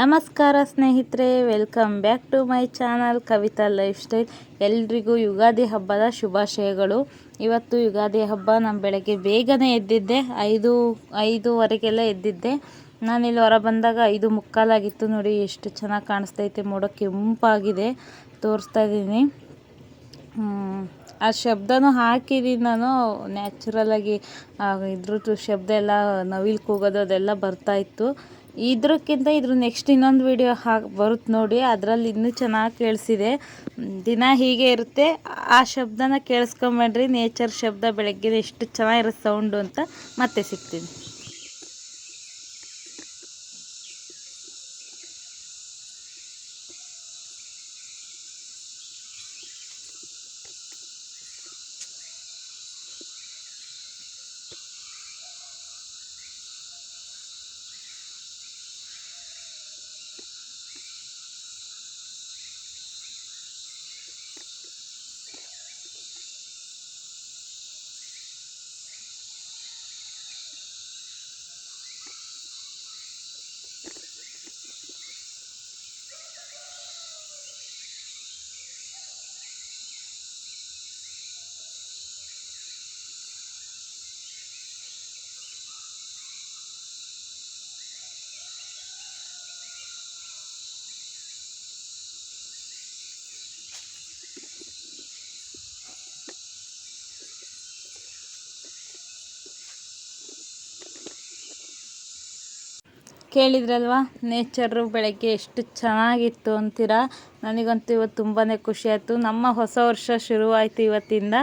ನಮಸ್ಕಾರ ಸ್ನೇಹಿತರೆ welcome back to my channel Kavitha lifestyle ಎಲ್ರಿಗೂ ಯುಗಾದಿ ಹಬ್ಬದ ಶುಭಾಶಯಗಳು. ಇವತ್ತು ಯುಗಾದಿ ಹಬ್ಬ ನಮ್ಮ ಬೆಳಗ್ಗೆ ಬೇಗನೆ ಎದ್ದಿದ್ದೆ, ಐದು, ಐದೂವರೆಗೆಲ್ಲ ಎದ್ದಿದ್ದೆ. ನಾನಿಲ್ಲಿ ಹೊರ ಬಂದಾಗ ಐದು ಮುಕ್ಕಾಲಾಗಿತ್ತು ನೋಡಿ, ಎಷ್ಟು ಚೆನ್ನಾಗಿ ಕಾಣಿಸ್ತೈತೆ. ಮೋಡ ಕೆಂಪಾಗಿದೆ, ತೋರಿಸ್ತಾ ಇದ್ದೀನಿ. ಆ ಶಬ್ದನೂ ಹಾಕಿದ್ದೀನಿ ನಾನು. ನ್ಯಾಚುರಲಾಗಿ ಇದ್ರದ್ದು ಶಬ್ದ ಎಲ್ಲ ನವಿಲು ಕೂಗೋದು ಅದೆಲ್ಲ ಬರ್ತಾಯಿತ್ತು ಇದಕ್ಕಿಂತ ಇದ್ರ ನೆಕ್ಸ್ಟ್ ಇನ್ನೊಂದು ವಿಡಿಯೋ ಹಾಕಿ ಬರುತ್ತೆ ನೋಡಿ. ಅದರಲ್ಲಿ ಇನ್ನೂ ಚೆನ್ನಾಗಿ ಕೇಳಿಸಿದೆ. ದಿನ ಹೀಗೆ ಇರುತ್ತೆ. ಆ ಶಬ್ದನ ಕೇಳಿಸ್ಕೊಂಬೇಡ್ರಿ ನೇಚರ್ ಶಬ್ದ ಬೆಳಗ್ಗೆ ಎಷ್ಟು ಚೆನ್ನಾಗಿರುತ್ತೆ ಸೌಂಡು ಅಂತ ಮತ್ತೆ ಸಿಗ್ತೀನಿ. ಕೇಳಿದ್ರಲ್ವಾ? ನೇಚರು ಬೆಳಗ್ಗೆ ಎಷ್ಟು ಚೆನ್ನಾಗಿತ್ತು ಅಂತೀರಾ? ನನಗಂತೂ ಇವತ್ತು ತುಂಬಾ ಖುಷಿ ಆಯಿತು. ನಮ್ಮ ಹೊಸ ವರ್ಷ ಶುರುವಾಯಿತು ಇವತ್ತಿಂದ.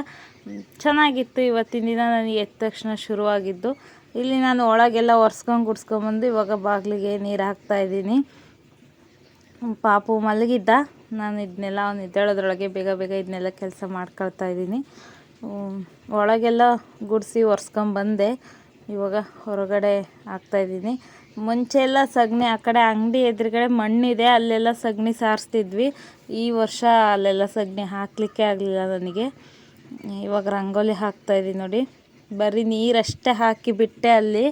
ಚೆನ್ನಾಗಿತ್ತು ಇವತ್ತಿನ ದಿನ. ನನಗೆ ಎದ್ದ ತಕ್ಷಣ ಶುರುವಾಗಿದ್ದು. ಇಲ್ಲಿ ನಾನು ಒಳಗೆಲ್ಲ ಒರೆಸ್ಕೊಂಡು ಗುಡ್ಸ್ಕೊಂಬಂದು ಇವಾಗ ಬಾಗಿಲಿಗೆ ನೀರು ಹಾಕ್ತಾಯಿದ್ದೀನಿ ಪಾಪು ಮಲಗಿದ್ದ. ನಾನು ಇದನ್ನೆಲ್ಲ ಅವ್ನು ಇದ್ದೇಳೋದ್ರೊಳಗೆ ಬೇಗ ಬೇಗ ಇದನ್ನೆಲ್ಲ ಕೆಲಸ ಮಾಡ್ಕೊಳ್ತಾ ಇದ್ದೀನಿ. ಒಳಗೆಲ್ಲ ಗುಡಿಸಿ ಒರೆಸ್ಕೊಂಬಂದೆ. ಇವಾಗ ಹೊರಗಡೆ ಹಾಕ್ತಾಯಿದ್ದೀನಿ ಮುಂಚೆ ಎಲ್ಲ ಸಗಣಿ, ಆ ಕಡೆ ಅಂಗಡಿ ಎದುರುಗಡೆ ಮಣ್ಣಿದೆ, ಅಲ್ಲೆಲ್ಲ ಸಗಣಿ ಸಾರಿಸ್ತಿದ್ವಿ. ಈ ವರ್ಷ ಅಲ್ಲೆಲ್ಲ ಸಗಣಿ ಹಾಕಲಿಕ್ಕೆ ಆಗಲಿಲ್ಲ ನನಗೆ. ಇವಾಗ ರಂಗೋಲಿ ಹಾಕ್ತಾಯಿದ್ದೀನಿ ನೋಡಿ. ಬರೀ ನೀರಷ್ಟೇ ಹಾಕಿ ಬಿಟ್ಟೆ ಅಲ್ಲಿ.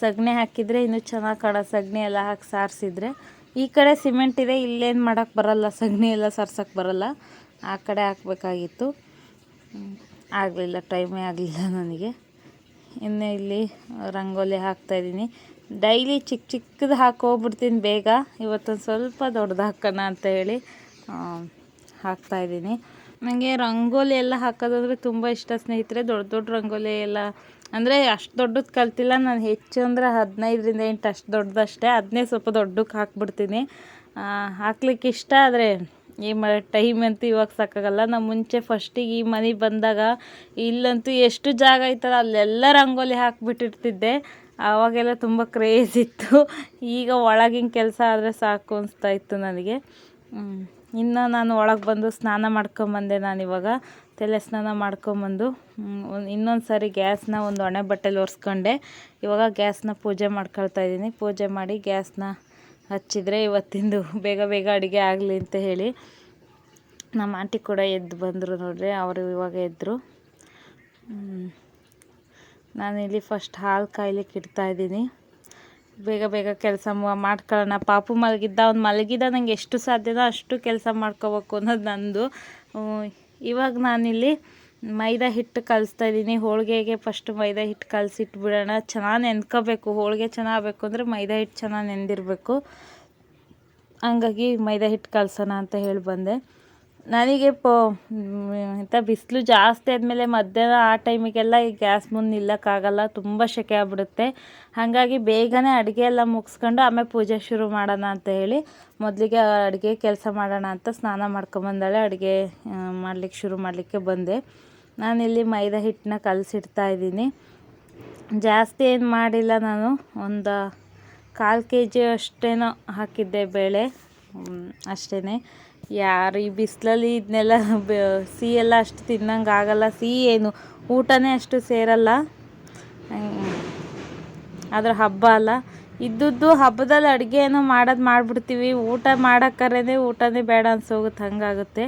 ಸಗಣಿ ಹಾಕಿದರೆ ಇನ್ನೂ ಚೆನ್ನಾಗಿ ಕಾಣೋ ಸಗಣಿ ಎಲ್ಲ ಹಾಕಿ ಸಾರಿಸಿದ್ರೆ. ಈ ಕಡೆ ಸಿಮೆಂಟ್ ಇದೆ, ಇಲ್ಲೇನು ಮಾಡೋಕ್ಕೆ ಬರಲ್ಲ. ಸಗಣಿ ಎಲ್ಲ ಸಾರ್ಸೋಕ್ಕೆ ಬರಲ್ಲ. ಆ ಕಡೆ ಹಾಕಬೇಕಾಗಿತ್ತು. ಆಗಲಿಲ್ಲ, ಟೈಮೇ ಆಗಲಿಲ್ಲ ನನಗೆ. ಇನ್ನು ಇಲ್ಲಿ ರಂಗೋಲಿ ಹಾಕ್ತಾಯಿದ್ದೀನಿ ಡೈಲಿ ಚಿಕ್ಕ ಚಿಕ್ಕದು ಹಾಕೋಗ್ಬಿಡ್ತೀನಿ ಬೇಗ. ಇವತ್ತೊಂದು ಸ್ವಲ್ಪ ದೊಡ್ಡದು ಹಾಕೋಣ ಅಂತ ಹೇಳಿ ಹಾಕ್ತಾಯಿದ್ದೀನಿ ನನಗೆ ರಂಗೋಲಿ ಎಲ್ಲ ಹಾಕೋದಂದರೆ ತುಂಬ ಇಷ್ಟ ಸ್ನೇಹಿತರೆ. ದೊಡ್ಡ ದೊಡ್ಡ ರಂಗೋಲಿ ಎಲ್ಲ, ಅಂದರೆ ಅಷ್ಟು ದೊಡ್ಡದು ಕಲ್ತಿಲ್ಲ. ನಾನು ಹೆಚ್ಚು ಅಂದರೆ ಹದಿನೈದರಿಂದ ಎಂಟು ಅಷ್ಟು ದೊಡ್ಡದಷ್ಟೇ. ಅದನ್ನೇ ಸ್ವಲ್ಪ ದೊಡ್ಡಕ್ಕೆ ಹಾಕ್ಬಿಡ್ತೀನಿ. ಹಾಕ್ಲಿಕ್ಕೆ ಇಷ್ಟ ಆದರೆ ಈ ಮ, ಟೈಮ್ ಅಂತೂ ಇವಾಗ ಸಾಕಾಗಲ್ಲ. ನಾವು ಮುಂಚೆ ಫಸ್ಟಿಗೆ ಈ ಮನೆಗೆ ಬಂದಾಗ ಇಲ್ಲಂತೂ ಎಷ್ಟು ಜಾಗ ಐತಲ್ಲ, ಅಲ್ಲೆಲ್ಲ ರಂಗೋಲಿ ಹಾಕ್ಬಿಟ್ಟಿರ್ತಿದ್ದೆ. ಆವಾಗೆಲ್ಲ ತುಂಬ ಕ್ರೇಜ್ ಇತ್ತು. ಈಗ ಒಳಗಿನ ಕೆಲಸ ಆದರೆ ಸಾಕು ಅನಿಸ್ತಾ ಇತ್ತು ನನಗೆ. ಇನ್ನು ನಾನು ಒಳಗೆ ಬಂದು ಸ್ನಾನ ಮಾಡ್ಕೊಂಬಂದೆ ನಾನಿವಾಗ ತಲೆ ಸ್ನಾನ ಮಾಡ್ಕೊಂಬಂದು. ಇನ್ನೊಂದು ಸಾರಿ ಗ್ಯಾಸ್ನ ಒಂದು ಒಣೆ ಬಟ್ಟೆಲಿ ಒರೆಸ್ಕೊಂಡೆ. ಇವಾಗ ಗ್ಯಾಸ್ನ ಪೂಜೆ ಮಾಡ್ಕೊಳ್ತಾ ಇದ್ದೀನಿ. ಪೂಜೆ ಮಾಡಿ ಗ್ಯಾಸ್ನ ಹಚ್ಚಿದರೆ ಇವತ್ತಿಂದು ಬೇಗ ಬೇಗ ಅಡುಗೆ ಆಗಲಿ ಅಂತ ಹೇಳಿ ನಮ್ಮ ಆಂಟಿ ಕೂಡ ಎದ್ದು ಬಂದರು ನೋಡ್ರಿ, ಅವರು ಇವಾಗ ಎದ್ದರು ನಾನಿಲ್ಲಿ ಫಸ್ಟ್ ಹಾಲು ಕಾಯ್ಲಿಕ್ಕೆ ಇಡ್ತಾಯಿದ್ದೀನಿ ಬೇಗ ಬೇಗ ಕೆಲಸ ಮಾಡ್ಕೊಳ್ಳೋಣ. ಪಾಪು ಮಲಗಿದ್ದ, ಅವ್ನು ಮಲಗಿದ ನಂಗೆ ಎಷ್ಟು ಸಾಧ್ಯನೋ ಅಷ್ಟು ಕೆಲಸ ಮಾಡ್ಕೋಬೇಕು ಅನ್ನೋದು ನಂದು. ಇವಾಗ ನಾನಿಲ್ಲಿ ಮೈದಾ ಹಿಟ್ಟು ಕಲಿಸ್ತಾ ಇದ್ದೀನಿ. ಹೋಳಿಗೆಗೆ ಫಸ್ಟ್ ಮೈದಾ ಹಿಟ್ಟು ಕಲಸಿಟ್ಬಿಡೋಣ. ಚೆನ್ನಾಗಿ ನೆನ್ಕೋಬೇಕು. ಹೋಳಿಗೆ ಚೆನ್ನಾಗಬೇಕು ಅಂದರೆ ಮೈದಾ ಹಿಟ್ಟು ಚೆನ್ನಾಗಿ ನೆಂದಿರಬೇಕು. ಹಂಗಾಗಿ ಮೈದಾ ಹಿಟ್ಟು ಕಲಸೋಣ ಅಂತ ಹೇಳಿ ಬಂದೆ ನನಗೆ ಪ ಎಂಥ ಬಿಸಿಲು ಜಾಸ್ತಿ ಆದಮೇಲೆ ಮಧ್ಯಾಹ್ನ ಆ ಟೈಮಿಗೆಲ್ಲ ಈ ಗ್ಯಾಸ್ ಮುಂದೆ ನಿಲ್ಲಕ್ಕಾಗಲ್ಲ, ತುಂಬ ಸೆಕೆ ಆಗ್ಬಿಡುತ್ತೆ. ಹಾಗಾಗಿ ಬೇಗನೆ ಅಡುಗೆ ಎಲ್ಲ ಮುಗಿಸ್ಕೊಂಡು ಆಮೇಲೆ ಪೂಜೆ ಶುರು ಮಾಡೋಣ ಅಂತ ಹೇಳಿ ಮೊದಲಿಗೆ ಅಡುಗೆ ಕೆಲಸ ಮಾಡೋಣ ಅಂತ ಸ್ನಾನ ಮಾಡ್ಕೊಂಬಂದಾಳೆ, ಅಡುಗೆ ಮಾಡ್ಲಿಕ್ಕೆ ಶುರು ಮಾಡಲಿಕ್ಕೆ ಬಂದೆ. ನಾನಿಲ್ಲಿ ಮೈದಾ ಹಿಟ್ಟನ್ನ ಕಲಸಿಡ್ತಾ ಇದ್ದೀನಿ. ಜಾಸ್ತಿ ಏನು ಮಾಡಿಲ್ಲ ನಾನು, ಒಂದು ಕಾಲು ಕೆ ಜಿ ಅಷ್ಟೇನೋ ಹಾಕಿದ್ದೆ ಬೇಳೆ ಅಷ್ಟೇ ಯಾರು ಈ ಬಿಸಿಲಲ್ಲಿ ಇದನ್ನೆಲ್ಲ ಸಿಹಿ ಎಲ್ಲ ಅಷ್ಟು ತಿನ್ನಂಗೆ ಆಗಲ್ಲ. ಸಿಹಿ ಏನು? ಊಟನೇ ಅಷ್ಟು ಸೇರಲ್ಲ. ಅದರ ಹಬ್ಬ ಅಲ್ಲ. ಇದ್ದದ್ದು ಹಬ್ಬದಲ್ಲಿ ಅಡುಗೆ ಏನೋ ಮಾಡೋದು ಮಾಡಿಬಿಡ್ತೀವಿ. ಊಟ ಮಾಡೋಕ್ಕರೇ ಊಟನೇ ಬೇಡ ಅನ್ಸೋಗುತ್ತೆ ಹಂಗಾಗುತ್ತೆ.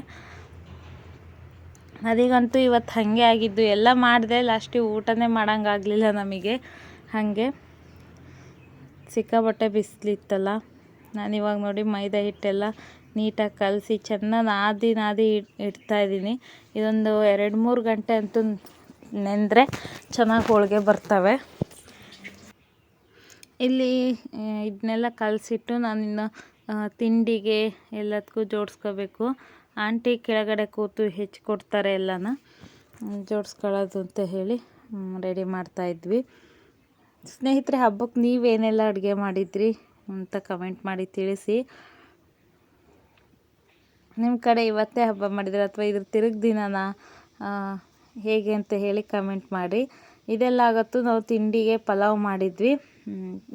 ಅದಿಗಂತೂ ಇವತ್ತು ಹಾಗೆ ಆಗಿದ್ದು. ಎಲ್ಲ ಮಾಡಿದೆ ಲಾಸ್ಟಿಗೆ ಊಟನೇ ಮಾಡೋಂಗಾಗಲಿಲ್ಲ ನಮಗೆ. ಹಾಗೆ. ಸಿಕ್ಕಾಪಟ್ಟೆ ಬಿಸಿಲಿತ್ತಲ್ಲ. ನಾನಿವಾಗ ನೋಡಿ ಮೈದಾ ಹಿಟ್ಟೆಲ್ಲ ನೀಟಾಗಿ ಕಲಸಿ ಚೆನ್ನಾಗಿ ನಾದಿ ನಾದಿ ಇಡ್, ಇಡ್ತಾ ಇದ್ದೀನಿ. ಇದೊಂದು ಎರಡು ಮೂರು ಗಂಟೆ ಅಂತೂ ನೆಂದರೆ ಚೆನ್ನಾಗಿ ಹೋಳಿಗೆ ಬರ್ತವೆ. ಇಲ್ಲಿ ಇದನ್ನೆಲ್ಲ ಕಲಸಿಟ್ಟು ನಾನಿನ್ನು ತಿಂಡಿಗೆ ಎಲ್ಲದಕ್ಕೂ ಜೋಡಿಸ್ಕೋಬೇಕು. ಆಂಟಿ ಕೆಳಗಡೆ ಕೂತು ಹೆಚ್ಚಿಕೊಡ್ತಾರೆ ಎಲ್ಲನ. ಜೋಡಿಸ್ಕೊಳ್ಳೋದು ಅಂತ ಹೇಳಿ ರೆಡಿ ಮಾಡ್ತಾಯಿದ್ವಿ ಸ್ನೇಹಿತರೆ, ಹಬ್ಬಕ್ಕೆ ನೀವೇನೆಲ್ಲ ಅಡುಗೆ ಮಾಡಿದ್ರಿ ಅಂತ ಕಮೆಂಟ್ ಮಾಡಿ ತಿಳಿಸಿ. ನಿಮ್ಮ ಕಡೆ ಇವತ್ತೇ ಹಬ್ಬ ಮಾಡಿದ್ರೆ ಅಥವಾ ಇದ್ರ ತಿರುಗಿ ದಿನನ ಹೇಗೆ ಅಂತ ಹೇಳಿ ಕಮೆಂಟ್ ಮಾಡಿ. ಇದೆಲ್ಲ ಆಗತ್ತು ನಾವು ತಿಂಡಿಗೆ ಪಲಾವ್ ಮಾಡಿದ್ವಿ.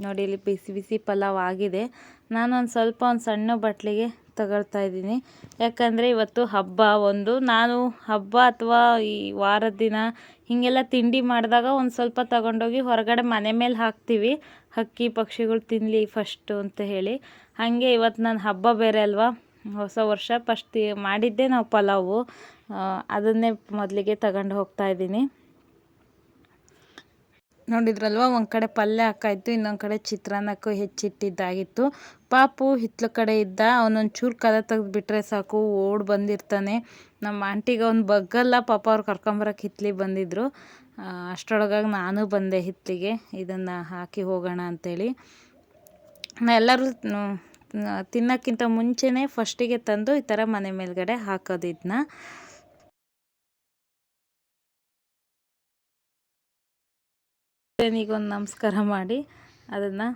ನೋಡಿ ಇಲ್ಲಿ ಬಿಸಿ ಬಿಸಿ ಪಲಾವ್ ಆಗಿದೆ. ನಾನು ಒಂದು ಸ್ವಲ್ಪ ಒಂದು ಸಣ್ಣ ಬಟ್ಲಿಗೆ ತಗೊಳ್ತಾ ಇದ್ದೀನಿ. ಯಾಕಂದರೆ ಇವತ್ತು ಹಬ್ಬ ಒಂದು. ನಾನು ಹಬ್ಬ ಅಥವಾ ಈ ವಾರದ ದಿನ ಹೀಗೆಲ್ಲ ತಿಂಡಿ ಮಾಡಿದಾಗ ಒಂದು ಸ್ವಲ್ಪ ತಗೊಂಡೋಗಿ ಹೊರಗಡೆ ಮನೆ ಮೇಲೆ ಹಾಕ್ತೀವಿ. ಹಕ್ಕಿ ಪಕ್ಷಿಗಳು ತಿನ್ನಲಿ ಫಸ್ಟು ಅಂತ ಹೇಳಿ. ಹಾಗೆ ಇವತ್ತು ನನ್ನ ಹಬ್ಬ ಬೇರೆ ಅಲ್ವಾ? ಹೊಸ ವರ್ಷ ಫಸ್ಟ್ ಮಾಡಿದ್ದೇ ನಾವು ಪಲಾವು. ಅದನ್ನೇ ಮೊದಲಿಗೆ ತಗೊಂಡು ಹೋಗ್ತಾ ಇದ್ದೀನಿ. ನೋಡಿದ್ರಲ್ವ, ಒಂದು ಕಡೆ ಪಲ್ಯ ಹಾಕಾಯ್ತು, ಇನ್ನೊಂದು ಕಡೆ ಚಿತ್ರಾನ್ನಕ್ಕೂ ಹೆಚ್ಚಿಟ್ಟಿದ್ದಾಗಿತ್ತು. ಪಾಪು ಹಿತ್ಲ ಕಡೆ ಇದ್ದ ಅವನೊಂದು ಚೂರು ಕದ ತೆಗೆದುಬಿಟ್ರೆ ಸಾಕು, ಓಡ್ ಬಂದಿರ್ತಾನೆ. ನಮ್ಮ ಆಂಟಿಗೆ ಅವ್ನು ಬಗ್ಗಲ್ಲ ಪಾಪ ಅವ್ರು ಕರ್ಕೊಂಬರಕ್ಕೆ ಹಿತ್ಲಿಗೆ ಬಂದಿದ್ದರು ಅಷ್ಟರೊಳಗಾಗಿ ನಾನು ಬಂದೆ ಹಿತ್ಲಿಗೆ, ಇದನ್ನು ಹಾಕಿ ಹೋಗೋಣ ಅಂಥೇಳಿ ಎಲ್ಲರೂ ತಿನ್ನೋಕ್ಕಿಂತ ಮುಂಚೆನೇ ಫಸ್ಟಿಗೆ ತಂದು ಈ ಥರ ಮನೆ ಮೇಲ್ಗಡೆ ಹಾಕೋದು ಇದನ್ನ ಒಂದು ನಮಸ್ಕಾರ ಮಾಡಿ, ಅದನ್ನು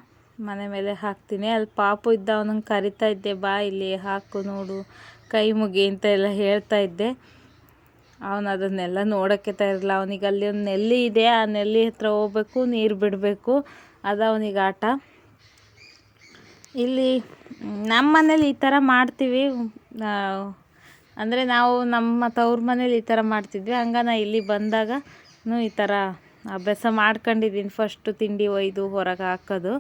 ಮನೆ ಮೇಲೆ ಹಾಕ್ತೀನಿ. ಅಲ್ಲಿ ಪಾಪು ಇದ್ದ ಅವನಂಗೆ ಕರಿತಾ ಇದ್ದೆ, ಬಾ ಇಲ್ಲಿ, ಹಾಕು, ನೋಡು, ಕೈ ಮುಗಿ ಅಂತ ಎಲ್ಲ ಹೇಳ್ತಾ ಇದ್ದೆ. ಅವನು ಅದನ್ನೆಲ್ಲ ನೋಡೋಕ್ಕೆ ತಯಾರಿಲ್ಲ ಅವನಿಗೆ ಅಲ್ಲಿ ಒಂದು ನೆಲ್ಲಿ ಇದೆ, ಆ ನೆಲ್ಲಿ ಹತ್ರ ಹೋಗ್ಬೇಕು, ನೀರು ಬಿಡಬೇಕು. ಅದು ಅವನಿಗೆ ಆಟ. ಇಲ್ಲಿ ನಮ್ಮ ಮನೇಲಿ ಈ ಥರ ಮಾಡ್ತೀವಿ. ಅಂದರೆ ನಾವು ನಮ್ಮ ತವ್ರ ಮನೇಲಿ ಈ ಥರ ಮಾಡ್ತಿದ್ವಿ. ಹಂಗೆ ನಾ ಇಲ್ಲಿ ಬಂದಾಗ ಈ ಥರ ಅಭ್ಯಾಸ ಮಾಡ್ಕೊಂಡಿದ್ದೀನಿ ಫಸ್ಟು ತಿಂಡಿ ಒಯ್ದು ಹೊರಗೆ ಹಾಕೋದು.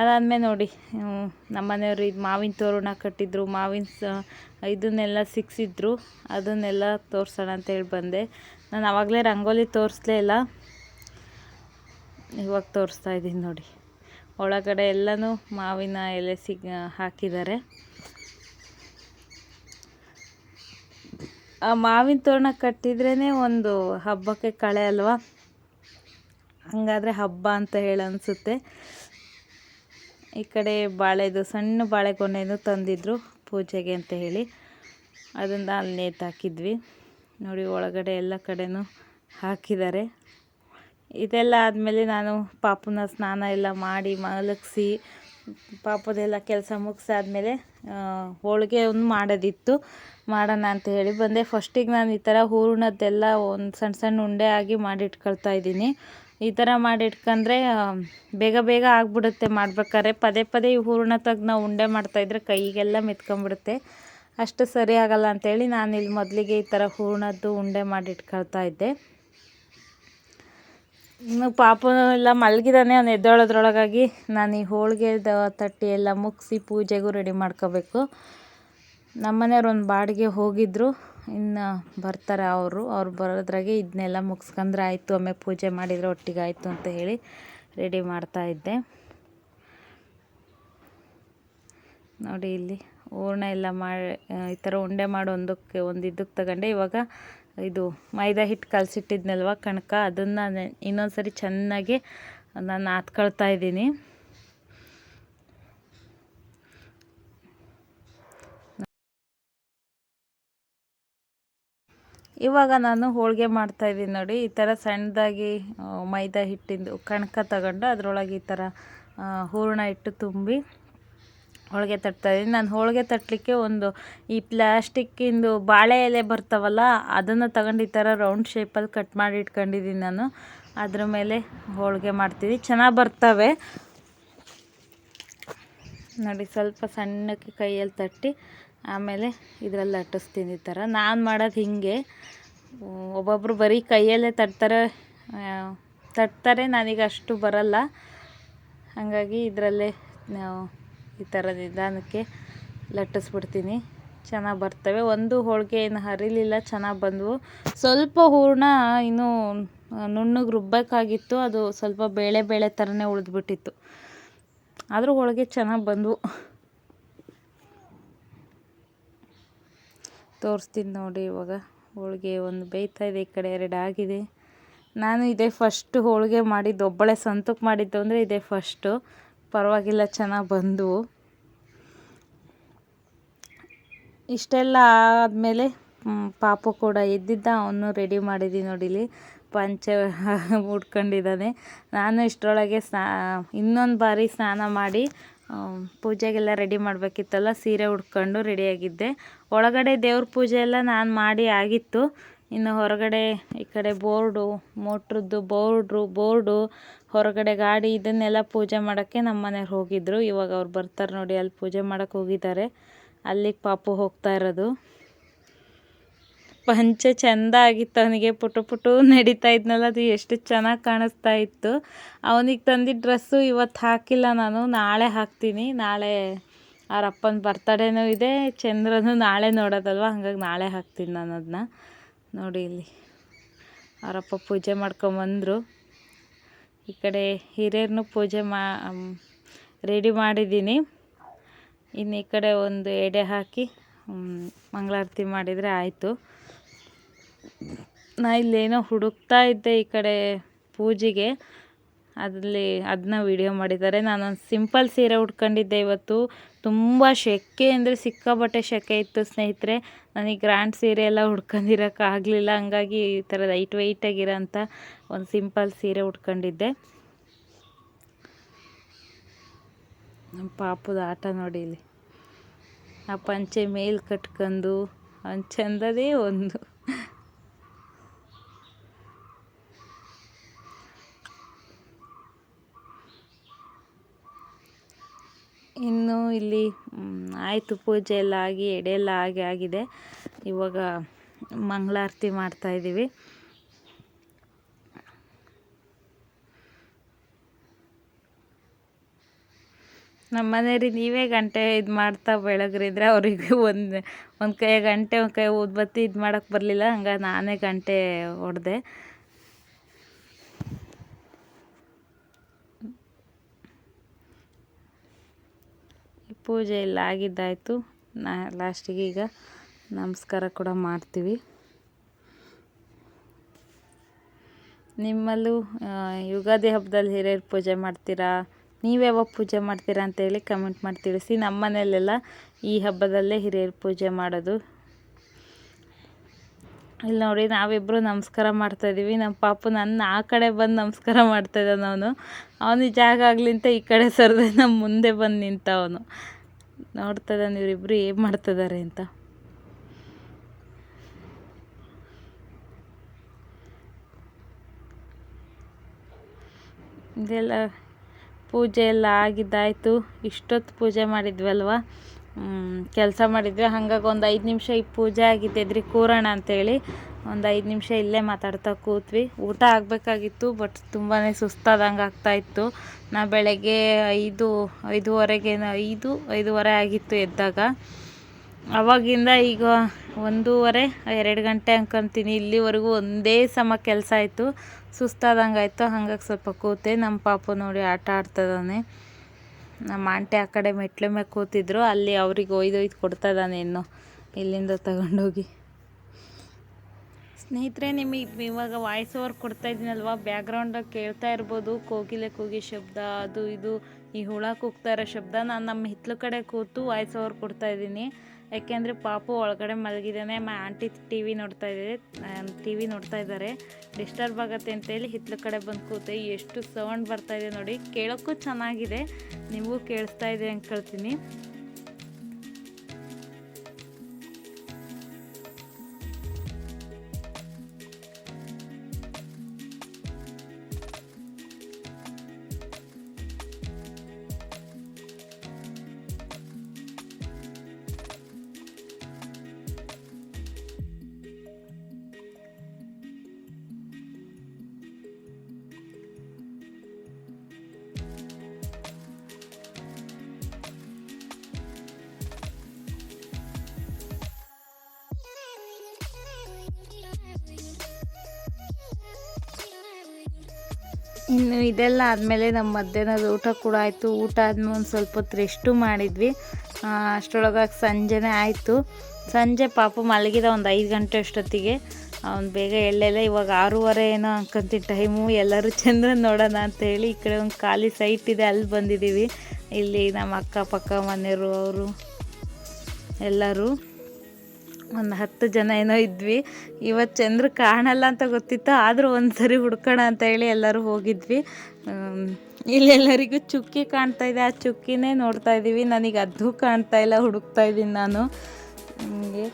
ಅದಾದಮೇಲೆ ನೋಡಿ ನಮ್ಮ ಮನೆಯವರು ಇದು ಮಾವಿನ ತೋರಣ ಕಟ್ಟಿದ್ರು. ಮಾವಿನ ಸ, ಇದನ್ನೆಲ್ಲ ಸಿಕ್ಸಿದ್ರು ಅದನ್ನೆಲ್ಲ ತೋರಿಸೋಣ ಅಂತೇಳಿ ಬಂದೆ. ನಾನು ಆವಾಗಲೇ ರಂಗೋಲಿ ತೋರಿಸ್ಲೇ ಇಲ್ಲ. ಇವಾಗ ತೋರಿಸ್ತಾ ಇದ್ದೀನಿ ನೋಡಿ. ಒಳಗಡೆ ಎಲ್ಲನೂ ಮಾವಿನ ಎಲೆ ಸಿಗ್ ಹಾಕಿದ್ದಾರೆ. ಆ ಮಾವಿನ ತೋರಣ ಕಟ್ಟಿದ್ರೇ ಒಂದು ಹಬ್ಬಕ್ಕೆ ಕಳೆ ಅಲ್ವಾ? ಹಾಗಾದ್ರೆ ಹಬ್ಬ ಅಂತ ಹೇಳಿ ಅನಿಸುತ್ತೆ. ಈ ಕಡೆ ಬಾಳೆದು, ಸಣ್ಣ ಬಾಳೆಗೊನೆಯನ್ನು ತಂದಿದ್ರು ಪೂಜೆಗೆ ಅಂತ ಹೇಳಿ. ಅದನ್ನು ಅಲ್ಲಿ ನೇತಾಕಿದ್ವಿ. ನೋಡಿ, ಒಳಗಡೆ ಎಲ್ಲ ಕಡೆನೂ ಹಾಕಿದ್ದಾರೆ. ಇದೆಲ್ಲ ಆದಮೇಲೆ ನಾನು ಪಾಪುನ ಸ್ನಾನ ಎಲ್ಲ ಮಾಡಿ ಮಲಗಿಸಿ, ಪಾಪದೆಲ್ಲ ಕೆಲಸ ಮುಗಿಸಾದ್ಮೇಲೆ ಹೋಳಿಗೆ ಒಂದು ಮಾಡೋದಿತ್ತು. ಮಾಡೋಣ ಅಂತ ಹೇಳಿ ಬಂದೆ. ಫಸ್ಟಿಗೆ ನಾನು ಈ ಥರ ಹೂರಣದ್ದೆಲ್ಲ ಒಂದು ಸಣ್ಣ ಸಣ್ಣ ಉಂಡೆ ಆಗಿ ಮಾಡಿಟ್ಕೊಳ್ತಾ ಇದ್ದೀನಿ. ಈ ಥರ ಮಾಡಿಟ್ಕಂಡ್ರೆ ಬೇಗ ಬೇಗ ಆಗಿಬಿಡುತ್ತೆ ಮಾಡ್ಬೇಕಾದ್ರೆ. ಪದೇ ಪದೇ ಈ ಹೂರಣ ತೆಗ್ದು ನಾವು ಉಂಡೆ ಮಾಡ್ತಾಯಿದ್ರೆ ಕೈಗೆಲ್ಲ ಮೆತ್ಕೊಂಬಿಡುತ್ತೆ ಅಷ್ಟು ಸರಿ ಆಗೋಲ್ಲ ಅಂಥೇಳಿ ನಾನು ಇಲ್ಲಿ ಮೊದಲಿಗೆ ಈ ಥರ ಹೂರಣದ್ದು ಉಂಡೆ ಮಾಡಿಟ್ಕೊಳ್ತಾ ಇದ್ದೆ. ಇನ್ನು ಪಾಪ ಎಲ್ಲ ಮಲಗಿದಾನೆ, ಅವ್ನು ಎದ್ದೇಳೋದ್ರೊಳಗಾಗಿ ನಾನು ಈ ಹೋಳಿಗೆದ ತಟ್ಟಿ ಎಲ್ಲ ಮುಗಿಸಿ ಪೂಜೆಗೂ ರೆಡಿ ಮಾಡ್ಕೋಬೇಕು. ನಮ್ಮನೆಯವ್ರು ಒಂದು ಬಾಡಿಗೆ ಹೋಗಿದ್ದರು ಇನ್ನು ಬರ್ತಾರೆ ಅವರು. ಅವ್ರು ಬರೋದ್ರಾಗೆ ಇದನ್ನೆಲ್ಲ ಮುಗಿಸ್ಕೊಂಡ್ರೆ ಆಯಿತು, ಒಮ್ಮೆ ಪೂಜೆ ಮಾಡಿದರೆ ಒಟ್ಟಿಗೆ ಆಯಿತು ಅಂತ ಹೇಳಿ ರೆಡಿ ಮಾಡ್ತಾ ಇದ್ದೆ. ನೋಡಿ ಇಲ್ಲಿ, ಹೂರ್ಣ ಎಲ್ಲ ಮಾಡಿ ಈ ಥರ ಉಂಡೆ ಮಾಡಿ ಒಂದಕ್ಕೆ, ಒಂದು ಇದಕ್ಕೆ ತಗೊಂಡೆ. ಇವಾಗ ಇದು ಮೈದಾ ಹಿಟ್ಟು ಕಲಸಿಟ್ಟಿದ್ನಲ್ವ ಕಣಕ? ಅದನ್ನು ಇನ್ನೊಂದು ಸರಿ ಚೆನ್ನಾಗಿ ನಾನು ಹತ್ಕೊಳ್ತಾ ಇದ್ದೀನಿ. ಇವಾಗ ನಾನು ಹೋಳಿಗೆ ಮಾಡ್ತಾಯಿದ್ದೀನಿ ನೋಡಿ. ಈ ಥರ ಸಣ್ಣದಾಗಿ ಮೈದಾ ಹಿಟ್ಟಿಂದು ಕಣಕ ತಗೊಂಡು ಅದರೊಳಗೆ ಈ ಥರ ಹೂರಣ ಇಟ್ಟು ತುಂಬಿ ಹೋಳಿಗೆ ತಟ್ತಾಯಿದ್ದೀನಿ ನಾನು ಹೋಳಿಗೆ ತಟ್ಟಲಿಕ್ಕೆ ಒಂದು ಈ ಪ್ಲ್ಯಾಸ್ಟಿಕ್ಕಿಂದು ಬಾಳೆ ಎಲೆ ಬರ್ತಾವಲ್ಲ, ಅದನ್ನು ತಗೊಂಡು ಈ ಥರ ರೌಂಡ್ ಶೇಪಲ್ಲಿ ಕಟ್ ಮಾಡಿ ಇಟ್ಕೊಂಡಿದ್ದೀನಿ ನಾನು. ಅದ್ರ ಮೇಲೆ ಹೋಳಿಗೆ ಮಾಡ್ತೀವಿ. ಚೆನ್ನಾಗಿ ಬರ್ತವೆ. ನೋಡಿ, ಸ್ವಲ್ಪ ಸಣ್ಣಕ್ಕೆ ಕೈಯಲ್ಲಿ ತಟ್ಟಿ ಆಮೇಲೆ ಇದರಲ್ಲಿ ಲಟ್ಟಿಸ್ತೀನಿ ಈ ಥರ ನಾನು ಮಾಡೋದು ಹೀಗೆ. ಒಬ್ಬೊಬ್ಬರು ಬರೀ ಕೈಯಲ್ಲೇ ತಟ್ತಾರೆ ತಟ್ತಾರೆ, ನನಗೆ ಅಷ್ಟು ಬರಲ್ಲ. ಹಾಗಾಗಿ ಇದರಲ್ಲೇ ನಾವು ಈ ಥರ ನಿಧಾನಕ್ಕೆ ಲಟ್ಟಿಸ್ಬಿಡ್ತೀನಿ. ಚೆನ್ನಾಗಿ ಬರ್ತವೆ. ಒಂದು ಹೋಳಿಗೆ ಏನು ಹರಿಲಿಲ್ಲ, ಚೆನ್ನಾಗಿ ಬಂದವು. ಸ್ವಲ್ಪ ಹೂರಣ ಇನ್ನೂ ನುಣ್ಣಗೆ ರುಬ್ಬಕ್ಕಾಗಿತ್ತು ಅದು ಸ್ವಲ್ಪ ಬೇಳೆ ಬೇಳೆ ಥರನೇ ಉಳಿದ್ಬಿಟ್ಟಿತ್ತು. ಆದರೂ ಹೋಳಿಗೆ ಚೆನ್ನಾಗಿ ಬಂದವು. ತೋರಿಸ್ತೀನಿ ನೋಡಿ ಇವಾಗ. ಹೋಳಿಗೆ ಒಂದು ಬೇಯ್ತಾ ಇದೆ, ಈ ಕಡೆ ಎರಡು ಆಗಿದೆ. ನಾನು ಇದೇ ಫಸ್ಟು ಹೋಳಿಗೆ ಮಾಡಿದ್ದು, ಒಬ್ಬಳೆ ಸಂತಕ್ಕೆ ಮಾಡಿದ್ದು ಅಂದರೆ ಇದೇ ಫಸ್ಟು ಪರವಾಗಿಲ್ಲ, ಚೆನ್ನಾಗಿ ಬಂದವು ಇಷ್ಟೆಲ್ಲ ಆದಮೇಲೆ ಪಾಪು ಕೂಡ ಇದ್ದಿದ್ದ ಅವನು ರೆಡಿ ಮಾಡಿದ್ದೀನಿ ನೋಡಿಲಿ ಪಂಚೆ ಉಟ್ಕೊಂಡಿದ್ದಾನೆ. ನಾನು ಇಷ್ಟರೊಳಗೆ ಸ್ನಾ, ಇನ್ನೊಂದು ಬಾರಿ ಸ್ನಾನ ಮಾಡಿ ಪೂಜೆಗೆಲ್ಲ ರೆಡಿ ಮಾಡಬೇಕಿತ್ತಲ್ಲ, ಸೀರೆ ಉಟ್ಕೊಂಡು ರೆಡಿಯಾಗಿದ್ದೆ ಒಳಗಡೆ ದೇವ್ರ ಪೂಜೆ ಎಲ್ಲ ನಾನು ಮಾಡಿ ಆಗಿತ್ತು. ಇನ್ನು ಹೊರಗಡೆ ಈ ಕಡೆ ಬೋರ್ಡು, ಮೋಟ್ರದ್ದು ಬೋರ್ಡ್ರು, ಬೋರ್ಡು, ಹೊರಗಡೆ ಗಾಡಿ ಇದನ್ನೆಲ್ಲ ಪೂಜೆ ಮಾಡೋಕ್ಕೆ ನಮ್ಮ ಮನೆಯವ್ರು ಹೋಗಿದ್ದರು ಇವಾಗ ಅವ್ರು ಬರ್ತಾರೆ ನೋಡಿ, ಅಲ್ಲಿ ಪೂಜೆ ಮಾಡೋಕ್ಕೆ ಹೋಗಿದ್ದಾರೆ. ಅಲ್ಲಿಗೆ ಪಾಪು ಹೋಗ್ತಾ ಇರೋದು. ಪಂಚೆ ಚೆಂದ ಆಗಿತ್ತು. ಅವನಿಗೆ ಪುಟು ಪುಟು ನಡೀತಾ ಇದ್ನಲ್ಲ, ಅದು ಎಷ್ಟು ಚೆನ್ನಾಗಿ ಕಾಣಿಸ್ತಾ ಇತ್ತು. ಅವನಿಗೆ ತಂದಿದ್ದ ಡ್ರೆಸ್ಸು ಇವತ್ತು ಹಾಕಿಲ್ಲ ನಾನು, ನಾಳೆ ಹಾಕ್ತೀನಿ. ನಾಳೆ ಅವ್ರ ಅಪ್ಪನ ಬರ್ತಡೇನೂ ಇದೆ, ಚಂದ್ರನೂ ನಾಳೆ ನೋಡೋದಲ್ವ? ಹಂಗಾಗಿ ನಾಳೆ ಹಾಕ್ತೀನಿ ನಾನು ಅದನ್ನ. ನೋಡಿ ಇಲ್ಲಿ. ಅವರಪ್ಪ ಪೂಜೆ ಮಾಡ್ಕೊಂಬಂದರು ಈ ಕಡೆ ಹಿರಿಯರನ್ನು ಪೂಜೆ ಮಾ ರೆಡಿ ಮಾಡಿದ್ದೀನಿ. ಇನ್ನು ಈ ಕಡೆ ಒಂದು ಎಡೆ ಹಾಕಿ ಮಂಗಳಾರತಿ ಮಾಡಿದರೆ ಆಯಿತು. ನಾ ಇಲ್ಲೇನೋ ಹುಡುಕ್ತಾ ಇದ್ದೆ ಈ ಕಡೆ ಪೂಜೆಗೆ. ಅದರಲ್ಲಿ ಅದನ್ನ ವಿಡಿಯೋ ಮಾಡಿದ್ದಾರೆ. ನಾನೊಂದು ಸಿಂಪಲ್ ಸೀರೆ ಉಟ್ಕೊಂಡಿದ್ದೆ ಇವತ್ತು. ತುಂಬ ಸೆಕೆ ಅಂದರೆ ಸಿಕ್ಕಾಪಟ್ಟೆ ಸೆಕೆ ಇತ್ತು ಸ್ನೇಹಿತರೆ. ನನಗೆ ಗ್ರ್ಯಾಂಡ್ ಸೀರೆ ಎಲ್ಲ ಉಟ್ಕೊಂಡಿರೋಕ್ಕಾಗಲಿಲ್ಲ ಹಂಗಾಗಿ ಈ ಥರ ಲೈಟ್ ವೆಯ್ಟಾಗಿರೋಂಥ ಒಂದು ಸಿಂಪಲ್ ಸೀರೆ ಉಟ್ಕೊಂಡಿದ್ದೆ. ನಮ್ಮ ಪಾಪದ ಆಟ ನೋಡಿ ಇಲ್ಲಿ. ಆ ಪಂಚೆ ಮೇಲೆ ಕಟ್ಕೊಂಡು, ಅವ್ನು ಚಂದದೇ ಒಂದು. ಇನ್ನು ಇಲ್ಲಿ ಆಯಿತು ಪೂಜೆ ಎಲ್ಲ ಆಗಿ, ಎಡೆ ಎಲ್ಲ ಆಗಿ ಆಗಿದೆ. ಇವಾಗ ಮಂಗಳಾರತಿ ಮಾಡ್ತಾ ಇದ್ದೀವಿ. ನಮ್ಮ ಮನೆಯವ್ರಿ ನೀವೇ ಗಂಟೆ ಇದು ಮಾಡ್ತಾ ಬೆಳಗ್ರಿದ್ರೆ ಅವರಿಗೆ ಒಂದು ಒಂದು ಕೈ ಗಂಟೆ, ಒಂದು ಕೈ ಊದ್ಬತ್ತಿ ಇದು ಮಾಡೋಕ್ಕೆ ಬರಲಿಲ್ಲ. ಹಂಗಾಗಿ ನಾನೇ ಗಂಟೆ ಹೊಡೆದೆ. ಪೂಜೆ ಎಲ್ಲ ಆಗಿದ್ದಾಯಿತು. ನಾ ಲಾಸ್ಟಿಗೆ ಈಗ ನಮಸ್ಕಾರ ಕೂಡ ಮಾಡ್ತೀವಿ. ನಿಮ್ಮಲ್ಲೂ ಯುಗಾದಿ ಹಬ್ಬದಲ್ಲಿ ಹಿರಿಯರು ಪೂಜೆ ಮಾಡ್ತೀರಾ? ನೀವು ಯಾವಾಗ ಪೂಜೆ ಮಾಡ್ತೀರಾ ಅಂತೇಳಿ ಕಮೆಂಟ್ ಮಾಡಿ ತಿಳಿಸಿ. ನಮ್ಮ ಮನೆಯಲ್ಲೆಲ್ಲ ಈ ಹಬ್ಬದಲ್ಲೇ ಹಿರಿಯರು ಪೂಜೆ ಮಾಡೋದು. ಇಲ್ಲಿ ನೋಡಿ ನಾವಿಬ್ಬರು ನಮಸ್ಕಾರ ಮಾಡ್ತಾಯಿದ್ದೀವಿ ನಮ್ಮ ಪಾಪು ನನ್ನ ಆ ಕಡೆ ಬಂದು ನಮಸ್ಕಾರ ಮಾಡ್ತಾ ಇದ್ದಾನೆ ಅವನು. ಅವನಿಗೆ ಜಾಗ ಆಗ್ಲಿಂತ ಈ ಕಡೆ ಸರಿದ್ರೆ ನಮ್ಮ ಮುಂದೆ ಬಂದು ನಿಂತ ಅವನು. ನೋಡ್ತಾ ಇವರಿಬ್ರು ಏನು ಮಾಡ್ತಿದ್ದಾರೆ ಅಂತ. ಇದೆಲ್ಲ ಪೂಜೆ ಎಲ್ಲ ಆಗಿದ್ದಾಯಿತು. ಇಷ್ಟೊತ್ತು ಪೂಜೆ ಮಾಡಿದ್ವಲ್ವ ಕೆಲಸ ಮಾಡಿದ್ವಿ. ಹಂಗಾಗಿ ಒಂದು ಐದು ನಿಮಿಷ ಈ ಪೂಜೆ ಆಗಿದ್ದೆದ್ರಿ ಕೂರೋಣ ಅಂತೇಳಿ. ಒಂದು ಐದು ನಿಮಿಷ ಇಲ್ಲೇ ಮಾತಾಡ್ತಾ ಕೂತ್ವಿ. ಊಟ ಆಗಬೇಕಾಗಿತ್ತು ಬಟ್ ತುಂಬಾ ಸುಸ್ತಾದಂಗೆ ಆಗ್ತಾಯಿತ್ತು ನಾ ಬೆಳಗ್ಗೆ ಐದು, ಐದೂವರೆಗೆ ಐದು, ಐದೂವರೆ ಆಗಿತ್ತು ಎದ್ದಾಗ. ಅವಾಗಿಂದ ಈಗ ಒಂದೂವರೆ, ಎರಡು ಗಂಟೆ ಅಂದ್ಕೊಂತೀನಿ ಇಲ್ಲಿವರೆಗೂ ಒಂದೇ ಸಮ ಕೆಲಸ ಆಯಿತು. ಸುಸ್ತಾದಂಗೆ ಆಯಿತು. ಹಂಗಾಗಿ ಸ್ವಲ್ಪ ಕೂತೆ. ನಮ್ಮ ಪಾಪು ನೋಡಿ ಆಟ ಆಡ್ತದಾನೆ. ನಮ್ಮ ಆಂಟಿ ಆ ಕಡೆ ಮೆಟ್ಲು ಮೇಲೆ ಕೂತಿದ್ರು. ಅಲ್ಲಿ ಅವ್ರಿಗೆ ಒಯ್ದು ಒಯ್ದು ಕೊಡ್ತಾ ಇನ್ನು. ಇಲ್ಲಿಂದ ತಗೊಂಡೋಗಿ. ಸ್ನೇಹಿತರೆ ನಿಮಗೆ ಇವಾಗ ವಾಯ್ಸ್ ಓವರ್ ಕೊಡ್ತಾ ಇದ್ದೀನಲ್ವ? ಬ್ಯಾಕ್ಗ್ರೌಂಡಾಗಿ ಕೇಳ್ತಾ ಇರ್ಬೋದು. ಕೋಗಿಲೆ ಕೂಗಿ ಶಬ್ದ, ಅದು ಇದು, ಈ ಹುಳ ಕೂಗ್ತಾ ಇರೋ ಶಬ್ದ. ನಾನು ನಮ್ಮ ಹಿತ್ಲು ಕಡೆ ಕೂತು ವಾಯ್ಸ್ ಓವರ್ ಕೊಡ್ತಾ ಇದ್ದೀನಿ. ಯಾಕೆಂದರೆ ಪಾಪು ಒಳಗಡೆ ಮಲಗಿದ್ದಾನೆ. ಮ ಆಂಟಿ ಟಿ ವಿ ನೋಡ್ತಾ ಇದ್ದಾರೆ. ಟಿ ವಿ ನೋಡ್ತಾ ಇದ್ದಾರೆ. ಡಿಸ್ಟರ್ಬ್ ಆಗುತ್ತೆ ಅಂತೇಳಿ ಹಿತ್ಲು ಕಡೆ ಬಂದು ಕೂತೆ. ಎಷ್ಟು ಸೌಂಡ್ ಬರ್ತಾ ಇದೆ ನೋಡಿ. ಕೇಳೋಕ್ಕೂ ಚೆನ್ನಾಗಿದೆ. ನಿಮಗೂ ಕೇಳಿಸ್ತಾ ಇದೆ ಅನ್ಕೊಳ್ತೀನಿ ಇನ್ನು ಇದೆಲ್ಲ ಆದಮೇಲೆ ನಮ್ಮ ಮಧ್ಯಾಹ್ನದ ಊಟ ಕೂಡ ಆಯಿತು. ಊಟ ಆದ್ಮೇಲೆ ಒಂದು ಸ್ವಲ್ಪ ಹೊತ್ತು ರೆಸ್ಟು ಮಾಡಿದ್ವಿ. ಅಷ್ಟರೊಳಗಾಗಿ ಸಂಜೆನೇ ಆಯಿತು. ಸಂಜೆ ಪಾಪ ಮಲಗಿದ ಒಂದು ಐದು ಗಂಟೆ ಅಷ್ಟೊತ್ತಿಗೆ. ಅವ್ನು ಬೇಗ ಎಳ್ಳೆಲ್ಲ ಇವಾಗ ಆರೂವರೆ ಏನೋ ಅನ್ಕೊಂತೀನಿ ಟೈಮು ಎಲ್ಲರೂ ಚಂದ್ರ ನೋಡೋಣ ಅಂತೇಳಿ ಈ ಕಡೆ ಒಂದು ಖಾಲಿ ಸೈಟ್ ಇದೆ, ಅಲ್ಲಿ ಬಂದಿದ್ದೀವಿ ಇಲ್ಲಿ ನಮ್ಮ ಅಕ್ಕಪಕ್ಕ, ಮನೆಯವರು, ಅವರು, ಎಲ್ಲರೂ. ಒಂದು ಹತ್ತು ಜನ ಏನೋ ಇದ್ವಿ. ಇವತ್ತು ಚಂದ್ರ ಕಾಣಲ್ಲ ಅಂತ ಗೊತ್ತಿತ್ತು, ಆದರೂ ಒಂದು ಸರಿ ಹುಡ್ಕೋಣ ಅಂತ ಹೇಳಿ ಎಲ್ಲರೂ ಹೋಗಿದ್ವಿ. ಇಲ್ಲೆಲ್ಲರಿಗೂ ಚುಕ್ಕಿ ಕಾಣ್ತಾ ಇದೆ. ಆ ಚುಕ್ಕಿನೇ ನೋಡ್ತಾ ಇದ್ದೀವಿ ನನಗೆ ಅದು ಕಾಣ್ತಾ ಇಲ್ಲ, ಹುಡುಕ್ತಾ ಇದ್ದೀನಿ ನಾನು. ಹಂಗೆ.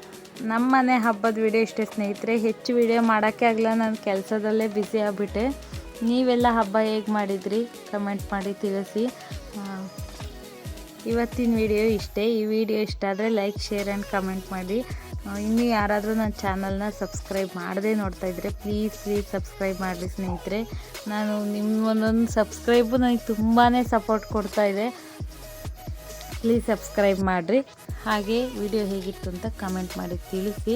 ನಮ್ಮ ಮನೆ ಹಬ್ಬದ ವಿಡಿಯೋ ಇಷ್ಟೇ ಸ್ನೇಹಿತರೆ. ಹೆಚ್ಚು ವಿಡಿಯೋ ಮಾಡೋಕ್ಕೆ ಆಗಲ್ಲ ನಾನು ಕೆಲಸದಲ್ಲೇ ಬ್ಯುಸಿ ಆಗಿಬಿಟ್ಟೆ. ನೀವೆಲ್ಲ ಹಬ್ಬ ಹೇಗೆ ಮಾಡಿದ್ರಿ? ಕಮೆಂಟ್ ಮಾಡಿ ತಿಳಿಸಿ. ಇವತ್ತಿನ ವಿಡಿಯೋ ಇಷ್ಟೇ. ಈ ವಿಡಿಯೋ ಇಷ್ಟ ಆದರೆ ಲೈಕ್ ಶೇರ್ ಆ್ಯಂಡ್ ಕಮೆಂಟ್ ಮಾಡಿ. ಇನ್ನೂ ಯಾರಾದರೂ ನನ್ನ ಚಾನಲ್ನ ಸಬ್ಸ್ಕ್ರೈಬ್ ಮಾಡದೆ ನೋಡ್ತಾ ಇದ್ದರೆ ಪ್ಲೀಸ್ ಪ್ಲೀಸ್ ಸಬ್ಸ್ಕ್ರೈಬ್ ಮಾಡಿ ಸ್ನೇಹಿತರೆ. ನಾನು ನಿಮ್ಮ ಒಂದೊಂದು ಸಬ್ಸ್ಕ್ರೈಬು ನನಗೆ ತುಂಬಾ ಸಪೋರ್ಟ್ ಕೊಡ್ತಾ ಇದೆ. ಪ್ಲೀಸ್ ಸಬ್ಸ್ಕ್ರೈಬ್ ಮಾಡಿರಿ. ಹಾಗೆ ವಿಡಿಯೋ ಹೇಗಿತ್ತು ಅಂತ ಕಮೆಂಟ್ ಮಾಡಿ ತಿಳಿಸಿ.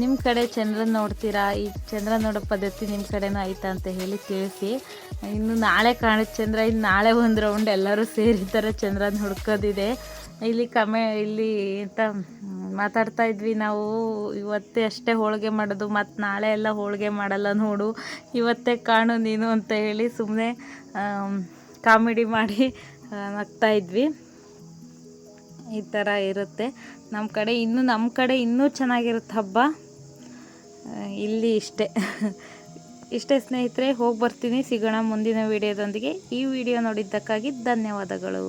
ನಿಮ್ಮ ಕಡೆ ಚಂದ್ರನ ನೋಡ್ತೀರಾ? ಈ ಚಂದ್ರ ನೋಡೋ ಪದ್ಧತಿ ನಿಮ್ಮ ಕಡೆನೂ ಆಯ್ತಾ ಅಂತ ಹೇಳಿ ತಿಳಿಸಿ. ಇನ್ನು ನಾಳೆ ಕಾಣುತ್ತೆ ಚಂದ್ರ, ಇನ್ನು ನಾಳೆ ಒಂದು ರೌಂಡ್ ಎಲ್ಲರೂ ಸೇರಿ ಚಂದ್ರನ ಹುಡ್ಕೋದಿದೆ. ಇಲ್ಲಿ ಕಮೆ, ಇಲ್ಲಿ ಅಂತ ಮಾತಾಡ್ತಾ ಇದ್ವಿ ನಾವು. ಇವತ್ತೇ ಅಷ್ಟೇ ಹೋಳಿಗೆ ಮಾಡೋದು ಮತ್ತು ನಾಳೆ ಎಲ್ಲ ಹೋಳಿಗೆ ಮಾಡಲ್ಲ ನೋಡು. ಇವತ್ತೇ ಕಾಣು ನೀನು ಅಂತ ಹೇಳಿ ಸುಮ್ಮನೆ ಕಾಮಿಡಿ ಮಾಡಿ ನಗ್ತಾ ಇದ್ವಿ. ಈ ಥರ ಇರುತ್ತೆ. ನಮ್ಮ ಕಡೆ ಇನ್ನೂ ನಮ್ಮ ಕಡೆ ಇನ್ನೂ ಚೆನ್ನಾಗಿರುತ್ತೆ ಹಬ್ಬ. ಇಲ್ಲಿ ಇಷ್ಟೇ. ಇಷ್ಟೇ ಸ್ನೇಹಿತರೆ, ಹೋಗಿ ಬರ್ತೀನಿ. ಸಿಗೋಣ ಮುಂದಿನ ವಿಡಿಯೋದೊಂದಿಗೆ. ಈ ವಿಡಿಯೋ ನೋಡಿದ್ದಕ್ಕಾಗಿ ಧನ್ಯವಾದಗಳು.